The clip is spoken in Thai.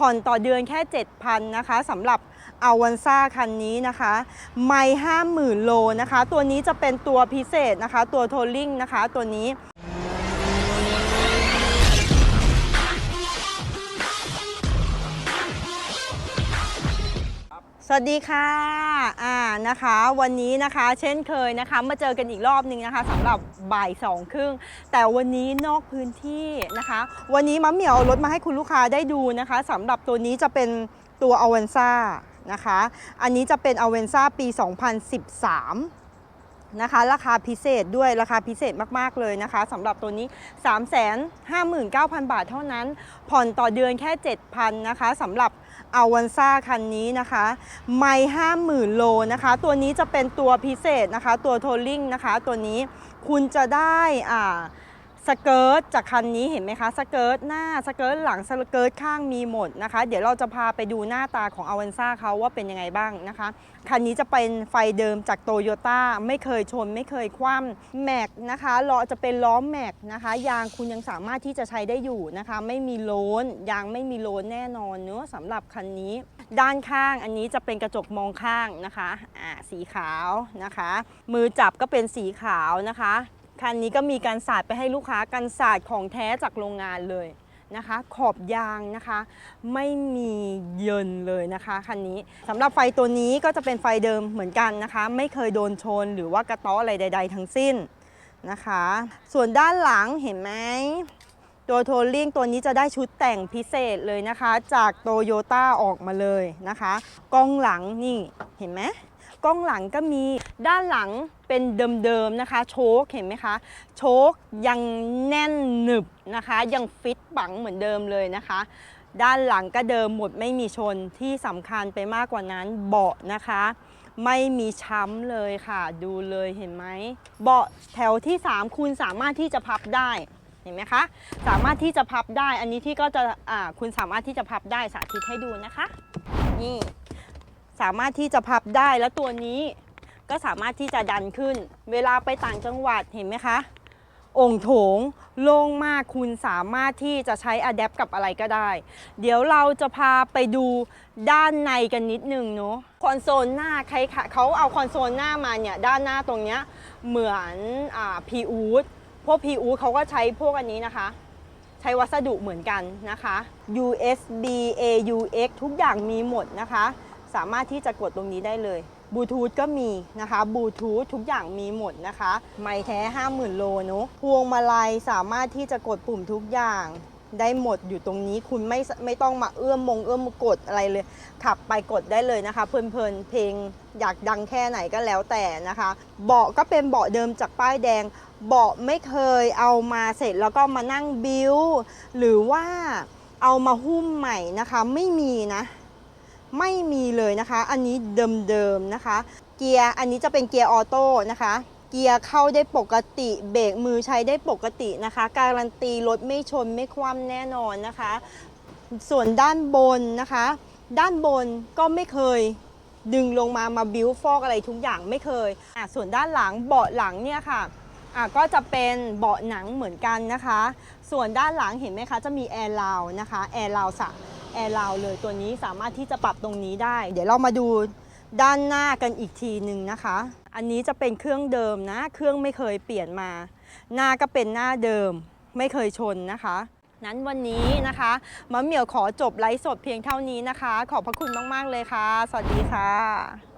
ผ่อนต่อเดือนแค่ 7,000นะคะสำหรับอวันซ่าคันนี้นะคะไม่ห้าหมื่นโลนะคะ ตัวนี้จะเป็นตัวพิเศษนะคะ ตัวโทลลิงนะคะตัวนี้ สวัสดีค่ะอ่านะคะ วันนี้นะคะเช่นเคยนะคะ มาเจอกันอีกรอบหนึงนะคะสำหรับบ่ายสองครึ่งแต่วันนี้นอกพื้นที่นะคะ วันนี้มัมเหมียวเอารถมาให้คุณลูกค้าได้ดูนะคะสำหรับตัวนี้จะเป็นตัวอเวนซ่านะคะ อันนี้จะเป็นอเวนซ่าปี 2013 นะคะ ราคาพิเศษด้วยราคาพิเศษมากๆเลยนะคะสำหรับตัวนี้ 359,000 บาทเท่านั้น ผ่อนต่อเดือนแค่ 7,000นะคะสำหรับอวันซ่าคันนี้นะคะไม่50,000โลนะคะ ตัวนี้จะเป็นตัวพิเศษนะคะ ตัวโทลลิ่งนะคะ ตัวนี้คุณจะได้อ่า สเกิร์ตจากคันนี้เห็นไหมคะสเกิร์ตหน้าสเกิร์ตหลังสเกิร์ตข้างมีหมดนะคะ เดี๋ยวเราจะพาไปดูหน้าตาของอเวนซ่าเขาว่าเป็นยังไงบ้างนะคะ คันนี้จะเป็นไฟเดิมจากโตโยต้าไม่เคยชนไม่เคยคว่ำแม็กนะคะล้อจะเป็นล้อแม็กนะคะ ยางคุณยังสามารถที่จะใช้ได้อยู่นะคะ ไม่มีโลนยางไม่มีโลนแน่นอนเนอะสำหรับคันนี้ ด้านข้างอันนี้จะเป็นกระจกมองข้างนะคะอ่าสีขาวนะคะ มือจับก็เป็นสีขาวนะคะ คันนี้ก็มีการสาดไปให้ลูกค้ากันสาดของแท้จากโรงงานเลยนะคะ ขอบยางนะคะ ไม่มีเยินเลยนะคะคันนี้สำหรับไฟตัวนี้ก็จะเป็นไฟเดิมเหมือนกันนะคะ ไม่เคยโดนชนหรือว่ากระต้ออะไรใด ๆ ทั้งสิ้นนะคะ ส่วนด้านหลังเห็นไหมตัวโทลลิ่งตัวนี้จะได้ชุดแต่งพิเศษเลยนะคะ จากโตโยต้าออกมาเลยนะคะกล้องหลังนี่เห็นไหม กล้องหลังก็มีด้านหลังเป็นเดิมๆนะคะ โชคเห็นไหมคะโชคยังแน่นหนึบนะคะ ยังฟิตปังเหมือนเดิมเลยนะคะ ด้านหลังก็เดิมหมดไม่มีชนที่สำคัญไปมากกว่านั้นเบาะนะคะไม่มีช้ำเลยค่ะดูเลยเห็นไหมเบาะแถวที่ 3 คุณสามารถที่จะพับได้เห็นไหมคะสามารถที่จะพับได้อันนี้ที่ก็จะคุณสามารถที่จะพับได้สาธิตให้ดูนะคะ นี่ สามารถที่จะพับได้แล้วตัวนี้ก็สามารถที่จะดันขึ้น เวลาไปต่างจังหวัดเห็นไหมคะองโถงโล่งมากคุณสามารถที่จะใช้อะแดปกับอะไรก็ได้ เดี๋ยวเราจะพาไปดูด้านในกันนิดนึงเนาะคอนโซลหน้าใครคะเขาเอาคอนโซลหน้ามาเนี่ย ด้านหน้าตรงเนี้ยเหมือนอ่าพีอูดพวกพีอูดเขาก็ใช้พวกอันนี้นะคะ ใช้วัสดุเหมือนกันนะคะ USB AUX ทุกอย่างมีหมดนะคะ สามารถที่จะกดตรงนี้ได้เลยบลูทูธก็มีนะคะบลูทูธทุกอย่างมีหมดนะคะ ไม่แท้ 50,000 โลเนอะพวงมาลัยสามารถที่จะกดปุ่มทุกอย่างได้หมดอยู่ตรงนี้คุณไม่ไม่ต้องมาเอื้อมมงเอื้อมกดอะไรเลย ขับไปกดได้เลยนะคะ เพลินๆเพลงอยากดังแค่ไหนก็แล้วแต่นะคะ เบาะก็เป็นเบาะเดิมจากป้ายแดง เบาะไม่เคยเอามาเสร็จแล้วก็มานั่งบิวหรือว่าเอามาหุ้มใหม่นะคะ ไม่มีนะ ไม่มีเลยนะคะ อันนี้เดิมๆนะคะ เกียร์อันนี้จะเป็นเกียร์ออโต้นะคะ เกียร์เข้าได้ปกติเบรกมือใช้ได้ปกตินะคะ การันตีรถไม่ชนไม่คว่ำแน่นอนนะคะ ส่วนด้านบนนะคะ ด้านบนก็ไม่เคยดึงลงมามาบิวฟอกอะไรทุกอย่างไม่เคยอะส่วนด้านหลังเบาะหลังเนี่ยค่ะอะก็จะเป็นเบาะหนังเหมือนกันนะคะ ส่วนด้านหลังเห็นไหมคะ จะมีแอร์ราวนะคะแอร์ราวสะ แอร์ราวเลยตัวนี้สามารถที่จะปรับตรงนี้ได้ เดี๋ยวเรามาดูด้านหน้ากันอีกทีหนึ่งนะคะ อันนี้จะเป็นเครื่องเดิมนะ เครื่องไม่เคยเปลี่ยนมา หน้าก็เป็นหน้าเดิม ไม่เคยชนนะคะ นั้นวันนี้นะคะมะเหมียวขอจบไลฟ์สดเพียงเท่านี้นะคะ ขอบพระคุณมาก ๆ เลยค่ะ สวัสดีค่ะ